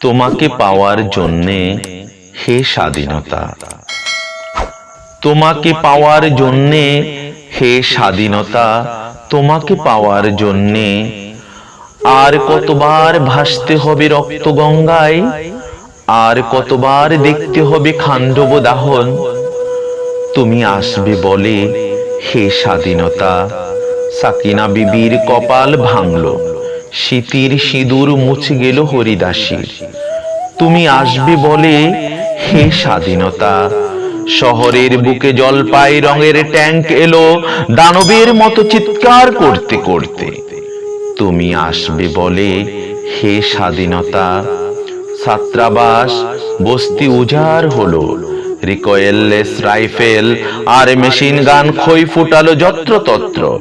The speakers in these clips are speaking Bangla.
তোমাকে পাওয়ার জন্যে হে স্বাধীনতা। তোমাকে পাওয়ার জন্যে হে স্বাধীনতা, তোমাকে পাওয়ার জন্যে আর কতবার ভাসতে হবে রক্ত গঙ্গায়, আর কতবার দেখতে হবে খাণ্ডব দাহন। তুমি আসবে বলে হে স্বাধীনতা, সাকিনা বিবির কপাল ভাঙল। শীতির সিঁদুর মুছে গেল হরিদাসীর। তুমি আসবে বলে, হে স্বাধীনতা, শহরের বুকে জলপাই রঙের ট্যাঙ্ক এলো দানবের মতো চিৎকার করতে করতে। তুমি আসবে বলে, হে স্বাধীনতা, ছাত্রাবাস, বস্তি উজাড় হলো, রিকয়েললেস রাইফেল আর মেশিন গান খই ফুটালো যত্রতত্র।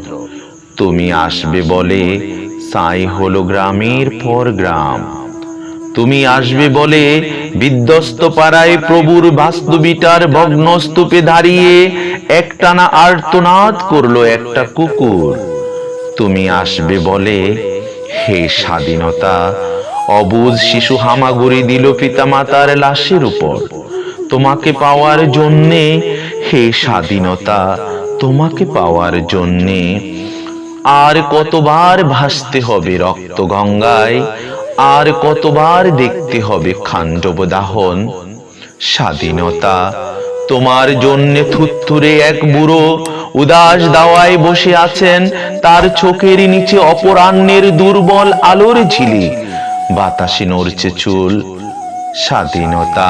তুমি আসবে বলে সাই হলো গ্রামের পর গ্রাম। তুমি আসবে বলে বিধ্বস্ত পাড়ায় প্রভুর বাস্তুবিটার ভগ্ন স্তূপে দাঁড়িয়ে একটানা আর্তনাদ করল একটা কুকুর। তুমি আসবে বলে হে স্বাধীনতা অবুজ শিশু হামাগুড়ি দিল পিতামাতার লাশের উপর। তোমাকে পাওয়ার জন্যে, হে স্বাধীনতা, তোমাকে পাওয়ার জন্যে আর কতবার ভাসতে হবে রক্ত গঙ্গায়, আর কতবার দেখতে হবে খাণ্ডব দাহন। স্বাধীনতা, তোমার জন্যে থুত্থুরে এক বুড়ো উদাস দাওয়ায় বসে আছেন, তার চোখের নিচে অপরাহ্নের দুর্বল আলোর ঝিলি। বাতাসে নড়ছে চুল। স্বাধীনতা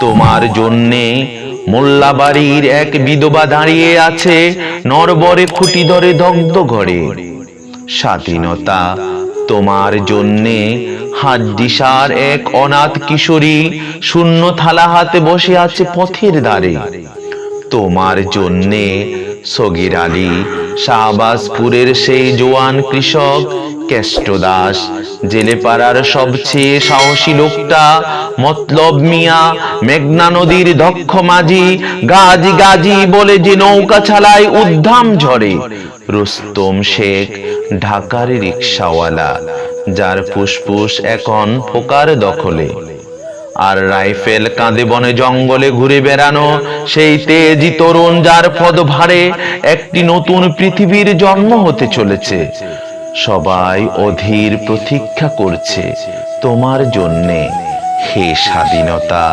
তোমার জন্যে মোল্লাবাড়ির এক বিধবা দাঁড়িয়ে আছে নরবরে খুঁটি ধরে দগ্ধ ঘরে। স্বাধীনতা তোমার জন্যে হাড্ডিসার এক অনাথ কিশোরী শূন্য থালা হাতে বসে আছে পথের ধারে তোমার জন্যে সগির আলী শাহবাজপুরের সেই জোয়ান কৃষক কেষ্ট দাস জেলে পাড়ার সবচেয়ে সাহসী লোকটা মতলব মিয়া, মেঘনা নদীর দক্ষ মাঝি, গাজি গাজি বলে যে নৌকা চালায় উদ্ধাম ঝরে রুস্তম শেখ, ঢাকার রিক্সাওয়ালা, যার ফুসফুস এখন ফোকার দখলে। আর রাইফেল কাঁদে বনে জঙ্গলে ঘুরে বেড়ানো সেই তেজি তরুণ যার পদ ভারে একটি নতুন পৃথিবীর জন্ম হতে চলেছে। সবাই অধীর প্রতীক্ষা করছে তোমার জন্যে হে স্বাধীনতা।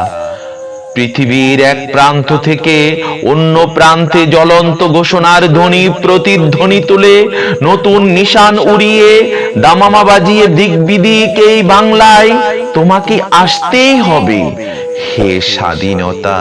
পৃথিবীর এক প্রান্ত থেকে অন্য প্রান্তে জ্বলন্ত ঘোষণার ধ্বনি প্রতিধ্বনি তুলে নতুন নিশান উড়িয়ে দামামা বাজিয়ে দিক বিদিক এই বাংলায় তোমাকে আসতেই হবে। হে স্বাধীনতা।